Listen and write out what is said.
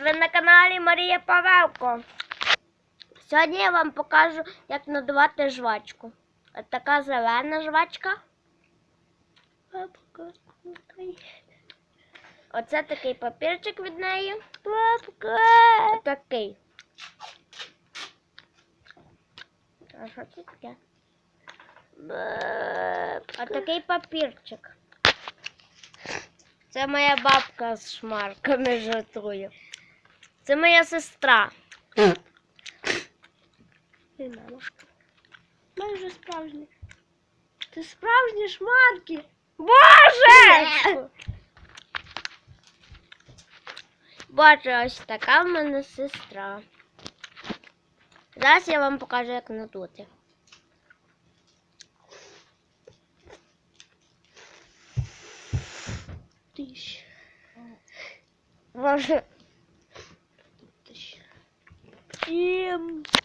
Ви на каналі Марія Павелко. Сьогодні я вам покажу, як надувати жвачку. Ось така зелена жвачка. Оце такий папірчик від неї. Отакий. А що це таке? Отакий папірчик. Це моя бабка з шмарками жартує. Це моя сестра. І мама. Майже справжні. Це справжні шмарки. Боже! Боже, ось така в мене сестра. Зараз я вам покажу, як надути. Тиш. Боже. Тиш. Ем.